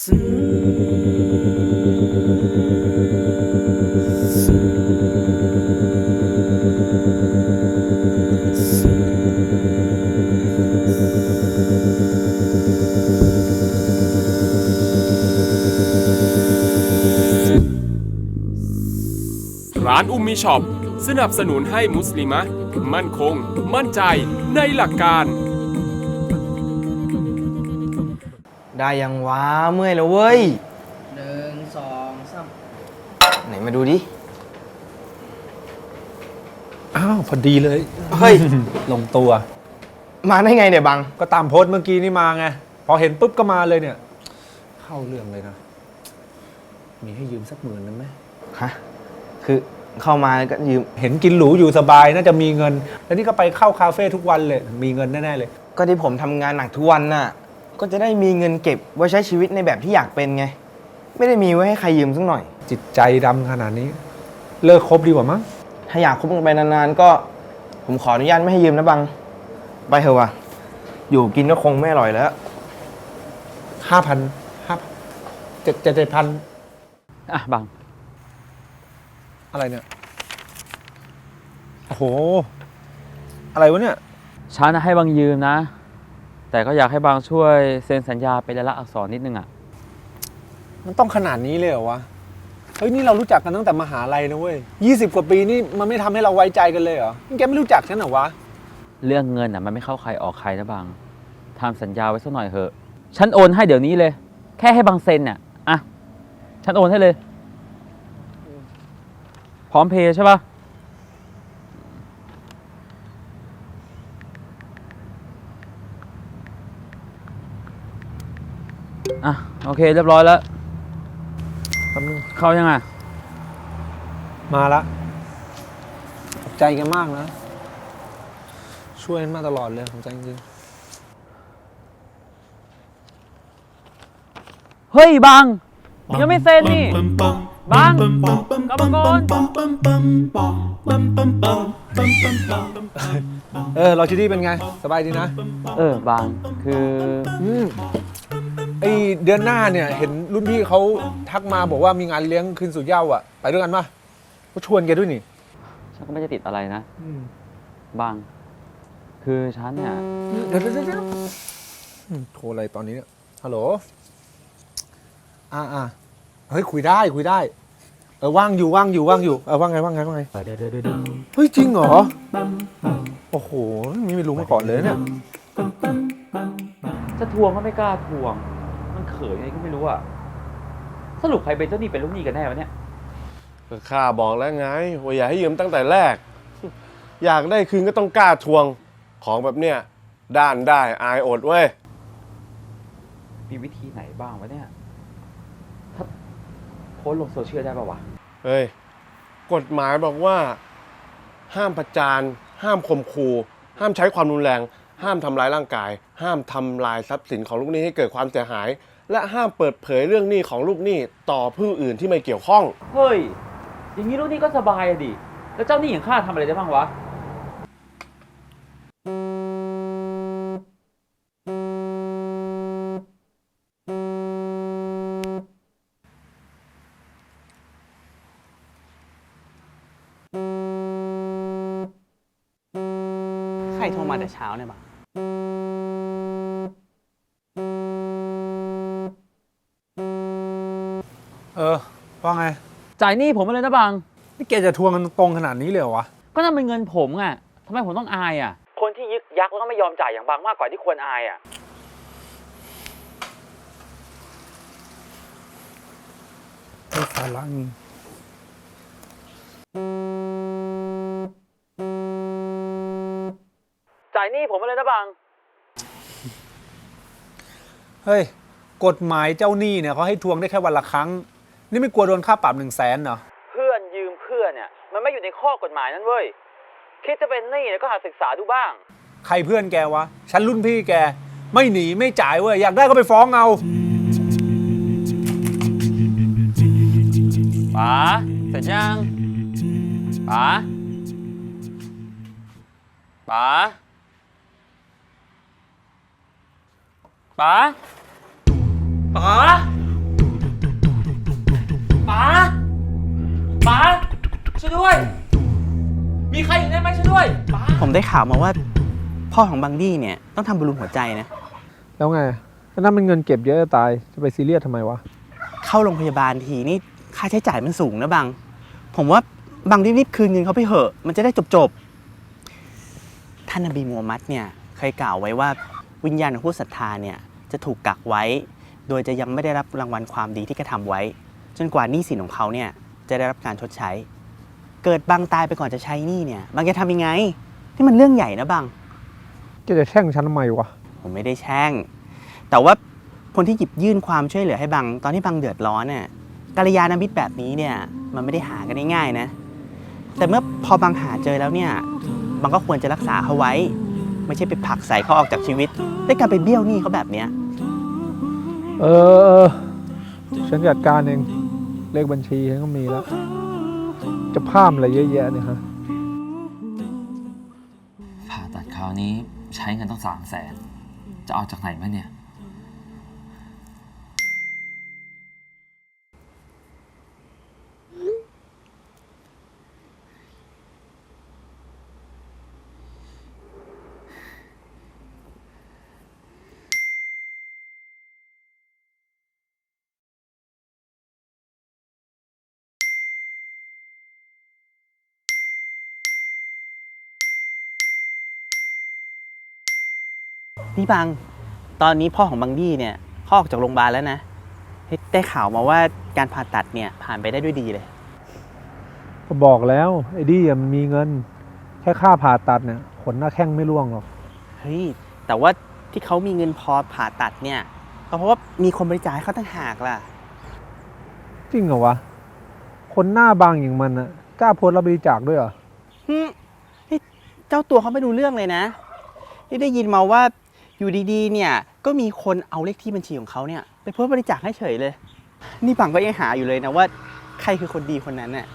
ร้านอุมมีช็อปสนับสนุนให้มุสลิมะมั่นคง มั่นใจในหลักการ ได้ยังวะเมื่อยแล้วเว้ยหนึ่งสองสามไหนมาดูดิ อ้าวพอดีเลย เฮ้ย ลงตัว มาได้ไงเนี่ยบัง ก็ตามโพสต์เมื่อกี้นี่มาไง พอเห็นปุ๊บก็มาเลยเนี่ย เข้าเรื่องเลยนะ มีให้ยืมสักหมื่นนึงไหม ฮะ คือเข้ามาก็ยืม เห็นกินหรูอยู่สบายน่าจะมีเงิน แล้วนี่ก็ไปเข้าคาเฟ่ทุกวันเลย มีเงินแน่ๆเลย ก็ที่ผมทำงานหนักทุกวันน่ะ ก็จะได้มีเงินเก็บไว้ใช้ชีวิตในแบบที่อยากเป็นไง ไม่ได้มีไว้ให้ใครยืมสักหน่อย จิตใจดำขนาดนี้ เลิกคบดีกว่ามั้งถ้าอยากคบกันไปนานๆก็ ผมขออนุญาตไม่ให้ยืมนะบัง ไปเถอะว่ะอยู่กินก็คงไม่อร่อยแล้ว ห้าพันห้าเจ็ดเจ็ดพันอะบัง อะไรเนี่ย โอ้โห อะไรวะเนี่ย ฉันน่ะให้บางยืมนะ แต่ก็อยากให้บางช่วยเซ็นสัญญาเป็นลายลักษณ์อักษรนิดนึงอะ มันต้องขนาดนี้เลยเหรอวะ เฮ้ยนี่เรารู้จักกันตั้งแต่มหาลัยนะเว้ยยี่สิบกว่าปีนี่มันไม่ทำให้เราไว้ใจกันเลยเหรอนี่แกไม่รู้จักฉันเหรอวะ เรื่องเงินอะมันไม่เข้าใครออกใครนะบางทำสัญญาไว้สักหน่อยเถอะ ฉันโอนให้เดี๋ยวนี้เลย แค่ให้บางเซ็นเนี่ยอะ ฉันโอนให้เลย พร้อมเพย์ใช่ปะ อะโอเคเรียบร้อยแล้วแป๊บนึงเข้ายังอะมาละขอบใจแกันมากนะ ช่วยฉันมาตลอดเลยขอบใจจริงเฮ้ยบางยังไม่เซ็นนี่บางกรรมกรๆเออเราชิดี้เป็นไง สบายดีนะ เออบางคือ อืม ไอเดือนหน้าเนี่ยเห็นรุ่นพี่เขาทักมาบอกว่ามีงานเลี้ยงคืนสู่เหย้าอะ ไปด้วยกันปะก็ชวนแกด้วยนี่ฉันก็ไม่ได้ติดอะไรนะบาง คือฉันเนี่ยเดี๋ยวเดี๋ยวเดี๋ยวอืมโทรอะไรตอนนี้เนี่ยฮัลโหลอ่าอ่าเฮ้ยคุยได้คุยได้ เออว่างอยู่ว่างอยู่ว่างอยู่เออว่างไงว่างไงว่างไงเฮ้ยจริงเหรอโอ้โหนี่ไม่รู้มาก่อนเลยเนี่ยจะทวงก็ไม่กล้าทวงมัน เขินยังไงก็ไม่รู้อะสรุปใครเป็นเจ้าหนี้เป็นลูกหนี้กันแน่วะเนี่ย ก็ข้าบอกแล้วไงว่าอย่าให้ยืมตั้งแต่แรก อยากได้คืนก็ต้องกล้าทวงของแบบเนี้ยด้านได้อายอดเว้ย มีวิธีไหนบ้างวะเนี่ย ถ้าโพสต์ลงโซเชียลได้ป่าวะ เฮ้ย กฎหมายบอกว่า ห้ามประจาน ห้ามข่มขู่ห้ามใช้ความรุนแรง ห้ามทำร้ายร่างกาย ห้ามทำลายทรัพย์สินของลูกหนี้ให้เกิดความเสียหาย และห้ามเปิดเผยเรื่องหนี้ของลูกหนี้ต่อผู้อื่นที่ไม่เกี่ยวข้อง เฮ้ย อย่างนี้ลูกหนี้ก็สบายอะดิ แล้วเจ้าหนี้อย่างข้าทำอะไรได้บ้างวะ ใครโทรมาแต่เช้าเนี่ยบัง ว่าไง จ่ายหนี้ผมมาเลยนะบางนี่แกจะทวงกันตรงขนาดนี้เลยเหรอวะ ก็นั่นเป็นเงินผมอะทำไมผมต้องอายอะคนที่ยึกยักแล้วก็ไม่ยอมจ่ายอย่างบางมากกว่าที่ควรอายอะไอ้สาระนี่จ่ายหนี้ผมมาเลยนะบางเฮ้ย กฎหมายเจ้าหนี้เนี่ยเขาให้ทวงได้แค่วันละครั้ง นี่ไม่กลัวโดนค่าปรับหนึ่งแสนเหรอ เพื่อนยืมเพื่อนเนี่ยมันไม่อยู่ในข้อกฎหมายนั้นเว้ย คิดจะเป็นหนี้เนี่ยก็หาศึกษาดูบ้าง ใครเพื่อนแกวะ ฉันรุ่นพี่แก ไม่หนีไม่จ่ายเว้ย อยากได้ก็ไปฟ้องเอา ป๋าเสร็จยัง ป๋า ป๋า ป๋า ป๋า ผมได้ข่าวมาว่า พ่อของบังดี้เนี่ยต้องทำบอลลูนหัวใจนะ แล้วไงก็นั่นมันเงินเก็บเยอะจะตาย จะไปซีเรียสทำไมวะ เข้าโรงพยาบาลทีนี่ค่าใช้จ่ายมันสูงนะบัง ผมว่าบังรีบๆคืนเงินเขาไปเถอะ มันจะได้จบๆ ท่านนบีมูฮัมมัดเนี่ยเคยกล่าวไว้ว่าวิญญาณของผู้ศรัทธาเนี่ยจะถูกกักไว้ โดยจะยังไม่ได้รับรางวัลความดีที่กระทำไว้ จนกว่าหนี้สินของเขาเนี่ยจะได้รับการชดใช้ เกิดบังตายไปก่อนจะใช้หนี้เนี่ยบังจะทำยังไง นี่มันเรื่องใหญ่นะบังจะจะแช่งฉันทำไมวะ ผมไม่ได้แช่ง แต่ว่าคนที่หยิบยื่นความช่วยเหลือให้บัง ตอนที่บังเดือดร้อนเนี่ยกัลยาณมิตรแบบนี้เนี่ยมันไม่ได้หากันง่ายๆนะ แต่เมื่อพอบังหาเจอแล้วเนี่ยบังก็ควรจะรักษาเขาไว้ ไม่ใช่ไปผลักใส่เขาออกจากชีวิตด้วยการไปเบี้ยวหนี้เขาแบบเนี้ยเออเออฉันจัดการเอง เลขบัญชีฉันก็มีแล้ว จะพามอะไรเยอะแยะเนี่ยฮะ นี้ใช้เงินต้องสามแสนจะเอาจากไหนมาเนี่ย นี่บังตอนนี้พ่อของบังดี้เนี่ยเขาออกจากโรงพยาบาลแล้วนะเฮ้ยได้ข่าวมาว่าการผ่าตัดเนี่ยผ่านไปได้ด้วยดีเลย ก็บอกแล้ว ไอ้ดี้อะมันมีเงิน แค่ค่าผ่าตัดเนี่ยขนหน้าแข้งไม่ร่วงหรอก เฮ้ย แต่ว่าที่เขามีเงินพอผ่าตัดเนี่ยก็เพราะว่ามีคนบริจาคให้เขาตั้งหากล่ะ จริงเหรอวะ คนหน้าบางอย่างมันอะกล้าโพสต์รับบริจาคด้วยเหรอ ฮึนี่เจ้าตัวเขาไม่ดูเรื่องเลยนะที่ได้ยินมาว่า อยู่ดีๆ เนี่ยก็มีคนเอาเลขที่บัญชีของเขาเนี่ยไปเพื่อบริจาคให้เฉยเลย นี่ปังก็ยังหาอยู่เลยนะว่า ใครคือคนดีคนนั้นเนี่ย